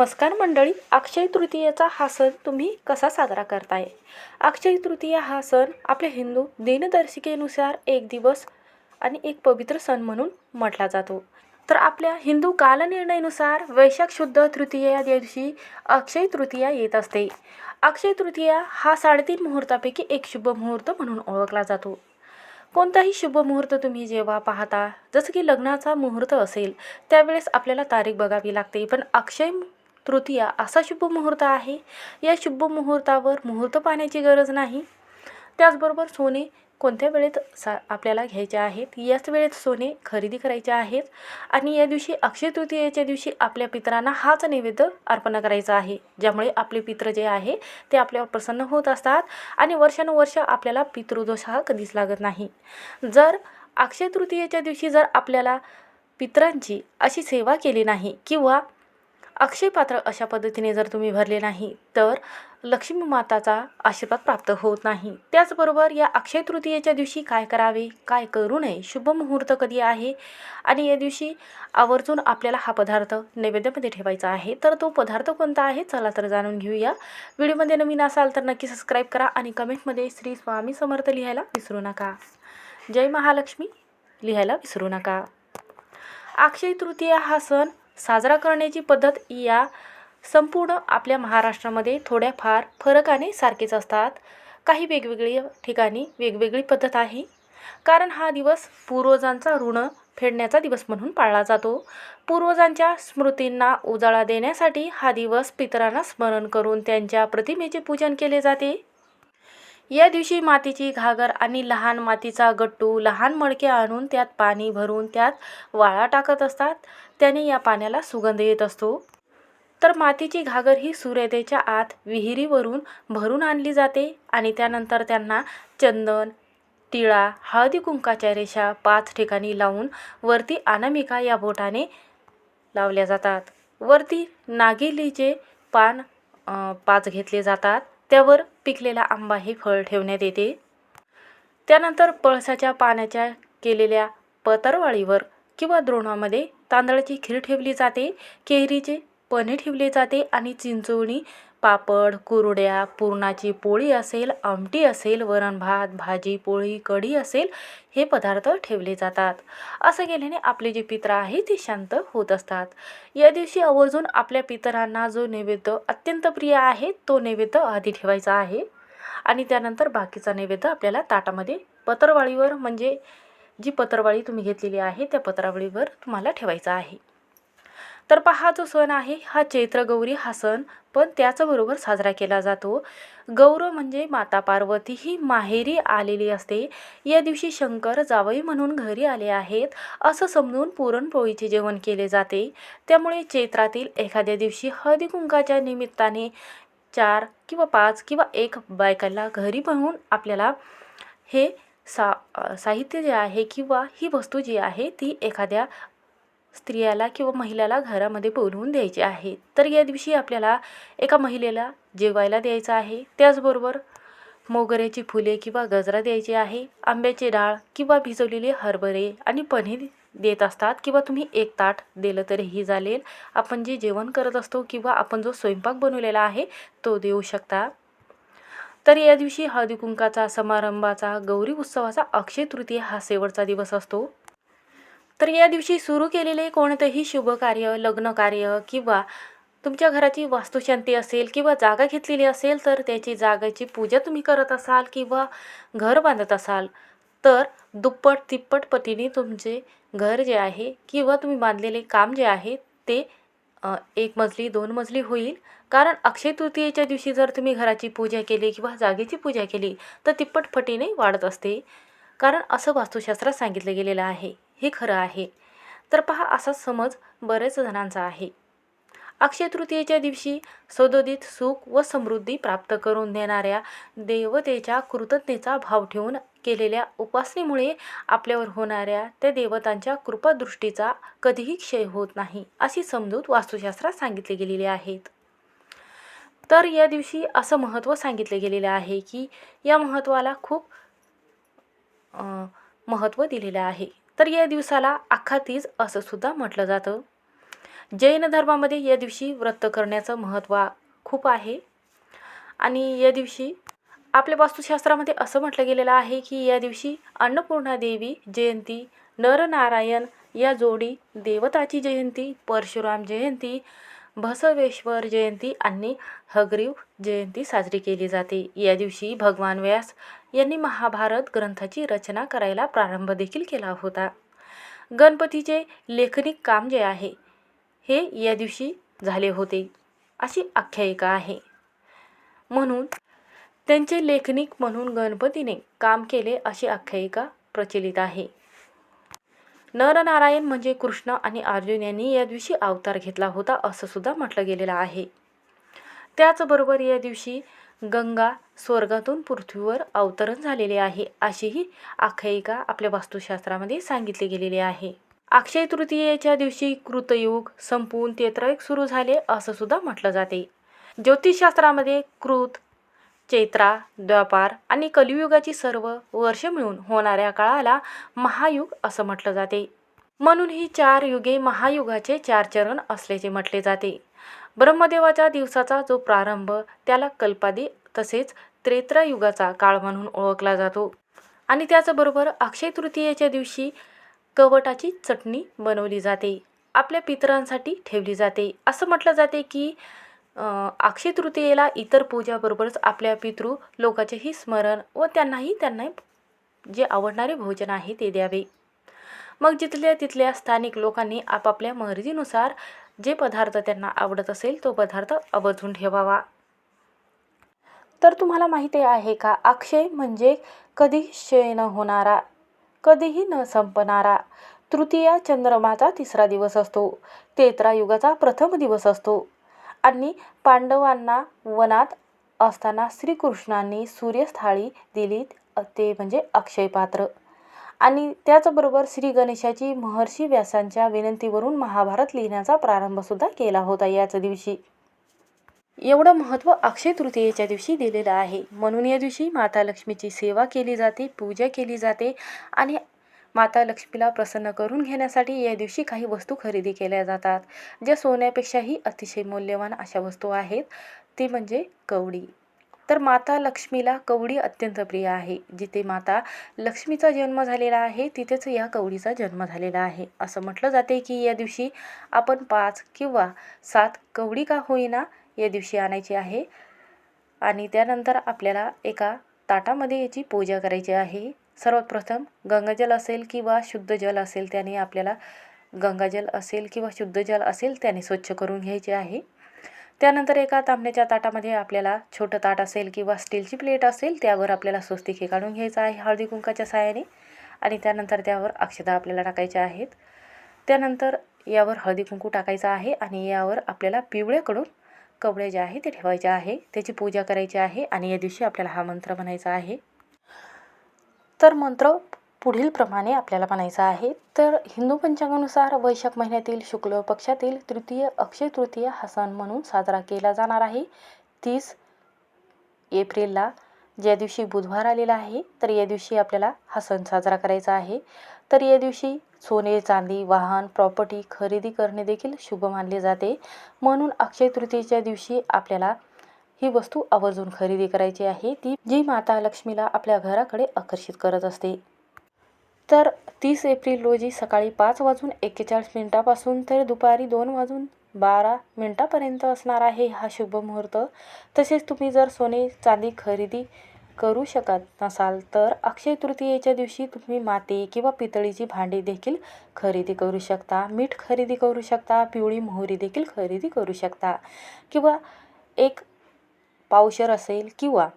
नमस्कार मंडळी अक्षय तृतीयेचा हा सण तुम्ही कसा साजरा करताय? अक्षय तृतीया हा सण आपल्या हिंदू दिनदर्शिकेनुसार एक दिवस आणि एक पवित्र सण म्हणून म्हटला जातो. तर आपल्या हिंदू कालनिर्णयानुसार वैशाख शुद्ध तृतीया दिवशी अक्षय तृतीया येत असते. अक्षय तृतीया हा साडेतीन मुहूर्तापैकी एक शुभ मुहूर्त म्हणून ओळखला जातो. कोणताही शुभ मुहूर्त तुम्ही जेव्हा पाहता जसं की लग्नाचा मुहूर्त असेल त्यावेळेस आपल्याला तारीख बघावी लागते. पण अक्षय तृतीया असा शुभ मुहूर्त आहे. या शुभ मुहूर्तावर मुहूर्त पाहण्याची गरज नाही. त्याचबरोबर सोने कोणत्या वेळेत सा आपल्याला घ्यायचे आहेत? याच वेळेत सोने खरेदी करायचे आहेत. आणि या दिवशी अक्षय तृतीयेच्या दिवशी आपल्या पितरांना हाच नैवेद्य अर्पण करायचा आहे. ज्यामुळे आपले पित्र जे आहे ते आपल्यावर प्रसन्न होत असतात आणि वर्षानुवर्ष आपल्याला पितृदोष हा कधीच लागत नाही. जर अक्षय तृतीयेच्या दिवशी जर आपल्याला पितरांची अशी सेवा केली नाही किंवा अक्षय पात्र अशा पद्धतीने जर तुम्ही भरले नाही तर लक्ष्मी माताचा आशीर्वाद प्राप्त होत नाही. त्याचबरोबर या अक्षय तृतीयेच्या दिवशी काय करावे काय करू नये शुभ मुहूर्त कधी आहे? आणि या दिवशी आवर्जून आपल्याला हा पदार्थ नैवेद्यामध्ये ठेवायचा आहे. तर तो पदार्थ कोणता आहे? चला तर जाणून घेऊया. व्हिडिओमध्ये नवीन असाल तर नक्की सबस्क्राईब करा आणि कमेंटमध्ये श्री स्वामी समर्थ लिहायला विसरू नका. जय महालक्ष्मी. लिहायला विसरू नका. अक्षय तृतीया हा सण साजरा करण्याची पद्धत या संपूर्ण आपल्या महाराष्ट्रामध्ये थोड्याफार फरकाने सारखेच असतात. काही वेगवेगळी ठिकाणी वेगवेगळी पद्धत आहे. कारण हा दिवस पूर्वजांचा ऋण फेडण्याचा दिवस म्हणून पाळला जातो. पूर्वजांच्या स्मृतींना उजाळा देण्यासाठी हा दिवस पितरांना स्मरण करून त्यांच्या प्रतिमेचे पूजन केले जाते. या दिवशी मातीची घागर आणि लहान मातीचा गट्टू लहान मडके आणून त्यात पाणी भरून त्यात वाळा टाकत असतात. त्याने या पाण्याला सुगंध येत असतो. तर मातीची घागर ही सूर्योदयाच्या आत विहिरीवरून भरून आणली जाते आणि त्यानंतर त्यांना चंदन टिळा हळदी कुंकाच्या रेषा पाच ठिकाणी लावून वरती अनामिका या बोटाने लावल्या जातात. वरती नागिलीचे पान पाच घेतले जातात. त्यावर पिकलेला आंबा हे फळ ठेवण्यात येते. त्यानंतर पळसाच्या पाण्याच्या केलेल्या पतरवाळीवर किंवा द्रोणामध्ये तांदळाची खीर ठेवली जाते केरीचे पणे ठेवले जाते आणि चिंचोळी पापड कुरड्या पुरणाची पोळी असेल आमटी असेल वरण भात भाजी पोळी कढी असेल हे पदार्थ ठेवले जातात. असं केल्याने आपले जे पित्र आहे ते शांत होत असतात. या दिवशी आवर्जून आपल्या पितरांना जो नैवेद्य अत्यंत प्रिय आहे तो नैवेद्य आधी ठेवायचा आहे. आणि त्यानंतर बाकीचा नैवेद्य आपल्याला ताटामध्ये पत्रवाळीवर म्हणजे जी पत्रावळी तुम्ही घेतलेली आहे त्या पत्रावळीवर तुम्हाला ठेवायचा आहे. तर पहा जो सण आहे हा चैत्र गौरी हा सण पण त्याचबरोबर साजरा केला जातो. गौर म्हणजे माता पार्वती ही माहेरी आलेली असते. या दिवशी शंकर जावई म्हणून घरी आले आहेत. असं समजून पुरणपोळीचे जेवण केले जाते. त्यामुळे चैत्रातील एखाद्या दिवशी हळदी कुंकाच्या निमित्ताने चार किंवा पाच किंवा एक बायकाला घरी बनवून आपल्याला हे सा साहित्य जे आहे किंवा ही वस्तू जी आहे ती एखाद्या स्त्रियाला किंवा महिलेला घरामध्ये बोलवून द्यायची आहे. तर या दिवशी आपल्याला एका महिलेला जेवायला द्यायचं आहे. त्याचबरोबर मोगऱ्याची फुले किंवा गजरा द्यायची आहे. आंब्याची डाळ किंवा भिजवलेले हरभरे आणि पनीर देत असतात किंवा तुम्ही एक ताट दिलं तरीही चालेल. आपण जे जेवण करत असतो किंवा आपण जो स्वयंपाक बनवलेला आहे तो देऊ शकता. तर या दिवशी हळदी कुंकाचा समारंभाचा गौरी उत्सवाचा अक्षय तृतीया हा शेवटचा दिवस असतो. तर या दिवशी सुरू केलेले कोणतेही शुभ कार्य लग्न कार्य किंवा तुमच्या घराची वास्तुशांती असेल किंवा जागा घेतलेली असेल तर त्याची जागेची पूजा तुम्ही करत असाल किंवा घर बांधत असाल तर दुप्पट तिप्पट पटीने तुमचे घर जे आहे किंवा तुम्ही बांधलेले काम जे आहे ते एक मजली दोन मजली होईल. कारण अक्षय तृतीयेच्या दिवशी जर तुम्ही घराची पूजा केली किंवा जागेची पूजा केली तर तिप्पट फटीने वाढत असते. कारण असं वास्तुशास्त्रात सांगितलं गेलेलं आहे. हे खरं आहे. तर पहा असा समज बरेच जणांचा आहे. अक्षय तृतीयेच्या दिवशी सदोदित सुख व समृद्धी प्राप्त करून देणाऱ्या देवतेच्या कृतज्ञतेचा भाव ठेवून केलेल्या उपासनेमुळे आपल्यावर होणाऱ्या त्या देवतांच्या कृपादृष्टीचा कधीही क्षय होत नाही अशी समजूत वास्तुशास्त्रात सांगितले गेलेली आहेत. तर या दिवशी असं महत्त्व सांगितले गेलेलं आहे की या महत्त्वाला खूप महत्त्व दिलेलं आहे. तर या दिवसाला अख्खा तीज असं सुद्धा म्हटलं जातं. जैन धर्मामध्ये या दिवशी व्रत करण्याचं महत्त्व खूप आहे. आणि या दिवशी आपल्या वास्तुशास्त्रामध्ये असं म्हटलं गेलेलं आहे की या दिवशी अन्नपूर्णा देवी जयंती नरनारायण या जोडी देवताची जयंती परशुराम जयंती बसवेश्वर जयंती आणि हगरीव जयंती साजरी केली जाते. या दिवशी भगवान व्यास यांनी महाभारत ग्रंथाची रचना करायला प्रारंभ देखील केला होता. गणपतीचे लेखनिक काम जे आहे हे या दिवशी झाले होते अशी आख्यायिका आहे. म्हणून त्यांचे लेखनिक म्हणून गणपतीने काम केले अशी आख्यायिका प्रचलित आहे. नरनारायण म्हणजे कृष्ण आणि अर्जुन यांनी या दिवशी अवतार घेतला होता असं सुद्धा म्हटलं गेलेलं आहे. त्याचबरोबर या दिवशी गंगा स्वर्गातून पृथ्वीवर अवतरण झालेले आहे अशीही आख्यायिका आपल्या वास्तुशास्त्रामध्ये सांगितली गेलेली आहे. अक्षय तृतीयेच्या दिवशी कृतयुग संपून तेत्रयुग सुरू झाले असं सुद्धा म्हटलं जाते. ज्योतिषशास्त्रामध्ये कृत चैत्रा द्वापार आणि कलियुगाची सर्व वर्ष मिळून होणाऱ्या काळाला महायुग असं म्हटलं जाते. म्हणून ही चार युगे महायुगाचे चार चरण असल्याचे म्हटले जाते. ब्रह्मदेवाच्या दिवसाचा जो प्रारंभ त्याला कल्पादी तसेच त्रेत्रयुगाचा काळ म्हणून ओळखला जातो. आणि त्याचबरोबर अक्षय तृतीयेच्या दिवशी कवटाची चटणी बनवली जाते. आपल्या पितरांसाठी ठेवली जाते. असं म्हटलं जाते की अक्षय तृतीयेला इतर पूजाबरोबरच आपल्या पितृ लोकाचेही स्मरण व त्यांनाही त्यांना जे आवडणारे भोजन आहे ते द्यावे. मग जिथल्या तिथल्या स्थानिक लोकांनी आपापल्या मर्जीनुसार जे पदार्थ त्यांना आवडत असेल तो पदार्थ आवर्जून ठेवावा. तर तुम्हाला माहिती आहे का अक्षय म्हणजे कधी क्षय न होणारा कधीही न संपणारा तृतीया चंद्रमाचा तिसरा दिवस असतो. तेत्रा युगाचा प्रथम दिवस असतो. आणि पांडवांना वनात असताना श्रीकृष्णांनी सूर्यस्थाळी दिली ते म्हणजे अक्षय पात्र आणि त्याचबरोबर श्री गणेशाची महर्षी व्यासांच्या विनंतीवरून महाभारत लिहिण्याचा प्रारंभसुद्धा केला होता याच दिवशी. एवढं महत्त्व अक्षय तृतीयेच्या दिवशी दिलेलं आहे. म्हणून या दिवशी माता लक्ष्मीची सेवा केली जाते पूजा केली जाते आणि माता लक्ष्मीला प्रसन्न करून घेण्यासाठी या दिवशी काही वस्तू खरेदी केल्या जातात ज्या सोन्यापेक्षाही अतिशय मौल्यवान अशा वस्तू आहेत. ती म्हणजे कवडी. तर माता लक्ष्मीला कवडी अत्यंत प्रिय आहे. जिथे माता लक्ष्मीचा जन्म झालेला आहे तिथेच या कवडीचा जन्म झालेला आहे. असं म्हटलं जाते की या दिवशी आपण पाच किंवा सात कवडी का होईना या दिवशी आणायची आहे. आणि त्यानंतर आपल्याला एका ताटामध्ये याची पूजा करायची आहे. सर्वात प्रथम गंगाजल असेल किंवा शुद्ध जल असेल त्याने आपल्याला गंगाजल असेल किंवा शुद्ध जल असेल त्याने स्वच्छ करून घ्यायचे आहे. त्यानंतर एका तांबण्याच्या ताटामध्ये आपल्याला छोटं ताट असेल किंवा स्टीलची प्लेट असेल त्यावर आपल्याला स्वस्तिके काढून घ्यायचं आहे हळदी कुंकाच्या साहाय्याने. आणि त्यानंतर त्यावर अक्षता आपल्याला टाकायच्या आहेत. त्यानंतर यावर हळदी कुंकू टाकायचं आहे आणि यावर आपल्याला पिवळ्याकडून कवड्या जे आहे ते ठेवायचे आहे. त्याची पूजा करायची आहे आणि या दिवशी आपल्याला हा मंत्र म्हणायचा आहे. तर मंत्र पुढील प्रमाणे आपल्याला म्हणायचा आहे. तर हिंदू पंचांगानुसार वैशाख महिन्यातील शुक्ल पक्षातील तृतीय अक्षय तृतीय हा सण म्हणून साजरा केला जाणार आहे. तीस एप्रिलला ज्या दिवशी बुधवार आलेला आहे तर या दिवशी आपल्याला हा सण साजरा करायचा आहे. तर या दिवशी सोने चांदी वाहन प्रॉपर्टी खरेदी करणे देखील शुभ मानले जाते. म्हणून अक्षय तृतीयेच्या दिवशी आपल्याला ही वस्तू आवर्जून खरेदी करायची आहे. ती जी माता लक्ष्मीला आपल्या घराकडे आकर्षित करत असते. तर तीस एप्रिल रोजी सकाळी पाच वाजून एक्केचाळीस मिनिटापासून तर दुपारी दोन वाजून बारा मिनटापर्यंत असणार आहे हा शुभ मुहूर्त. तसेच तुम्ही जर सोने चांदी खरेदी करू शकत नसाल तर अक्षय तृतीयेच्या दिवशी तुम्ही माती किंवा पितळीची भांडी देखील खरेदी करू शकता मीठ खरेदी करू शकता पिवळी मोहरी देखील खरेदी करू शकता. किंवा एक पावशर असेल किंवा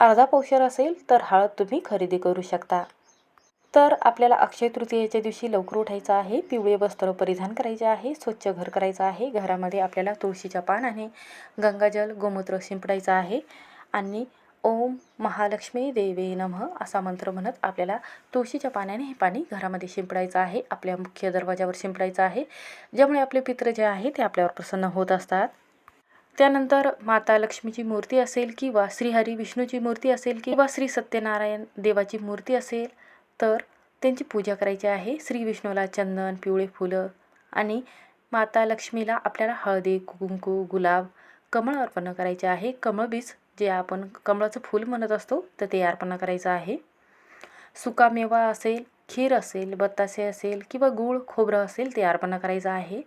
अर्धा पावशर असेल तर हळद तुम्ही खरेदी करू शकता. तर आपल्याला अक्षय तृतीयेच्या दिवशी लवकर उठायचं आहे पिवळे वस्त्र परिधान करायचे आहे स्वच्छ घर करायचं आहे घरामध्ये आपल्याला तुळशीच्या पानाने गंगाजल गोमूत्र शिंपडायचं आहे आणि ओम महालक्ष्मी देवे नमः असा मंत्र म्हणत आपल्याला तुळशीच्या पाण्याने हे पाणी घरामध्ये शिंपडायचं आहे आपल्या मुख्य दरवाजावर शिंपडायचं आहे. ज्यामुळे आपले पित्र जे आहे ते आपल्यावर प्रसन्न होत असतात. त्यानंतर माता लक्ष्मीची मूर्ती असेल किंवा श्रीहरी विष्णूची मूर्ती असेल किंवा श्री सत्यनारायण देवाची मूर्ती असेल तर त्यांची पूजा करायची आहे. श्री विष्णूला चंदन पिवळे फुलं आणि माता लक्ष्मीला आपल्याला हळदी कुंकू गुलाब कमळ अर्पण करायचे आहे. कमळ बीज जे आपण कमळाचं फूल म्हणत असतो तर ते अर्पण करायचं आहे. सुकामेवा असेल खीर असेल बत्तासे असेल किंवा गूळ खोबरं असेल ते अर्पण करायचं आहे.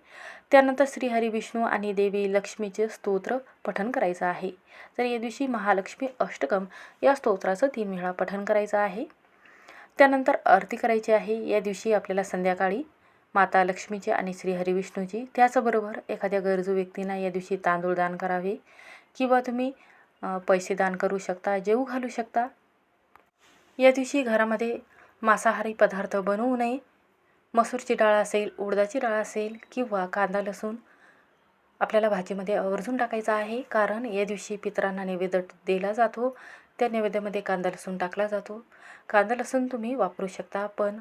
त्यानंतर श्री हरी विष्णू आणि देवी लक्ष्मीचे स्तोत्र पठण करायचं आहे. तर या दिवशी महालक्ष्मी अष्टकम या स्तोत्राचं तीन वेळा पठण करायचं आहे. त्यानंतर आरती करायची आहे. या दिवशी आपल्याला संध्याकाळी माता लक्ष्मीची आणि श्री हरिविष्णूची त्याचबरोबर एखाद्या गरजू व्यक्तींना या दिवशी तांदूळ दान करावे किंवा तुम्ही पैसे दान करू शकता जेऊ घालू शकता. या दिवशी घरामध्ये मांसाहारी पदार्थ बनवू नये. मसूरची डाळ असेल उडदाची डाळ असेल किंवा कांदा लसूण आपल्याला भाजीमध्ये आवर्जून टाकायचा आहे. कारण या दिवशी पितरांना नैवेद्य दिला जातो. त्या नैवेद्यामध्ये कांदा लसूण टाकला जातो. कांदा लसूण तुम्ही वापरू शकता पण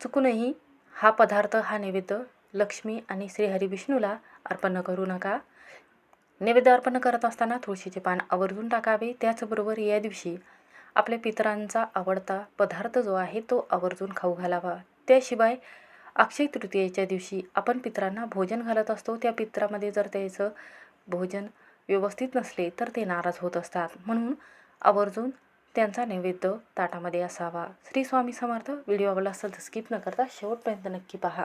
चुकूनही हा पदार्थ हा नैवेद्य लक्ष्मी आणि श्रीहरी विष्णूला अर्पण करू नका. नैवेद्य अर्पण करत असताना तुळशीचे पान आवर्जून टाकावे. त्याचबरोबर या दिवशी आपल्या पितरांचा आवडता पदार्थ जो आहे तो आवर्जून खाऊ घालावा. त्याशिवाय अक्षय तृतीयेच्या दिवशी आपण पित्रांना भोजन घालत असतो. त्या पित्रामध्ये जर त्याचं भोजन व्यवस्थित नसले तर ते नाराज होत असतात. म्हणून आवर्जून त्यांचा नैवेद्य ताटामध्ये असावा. श्री स्वामी समर्थ व्हिडिओ आवडला असेल तर स्किप न करता शेवटपर्यंत नक्की पहा.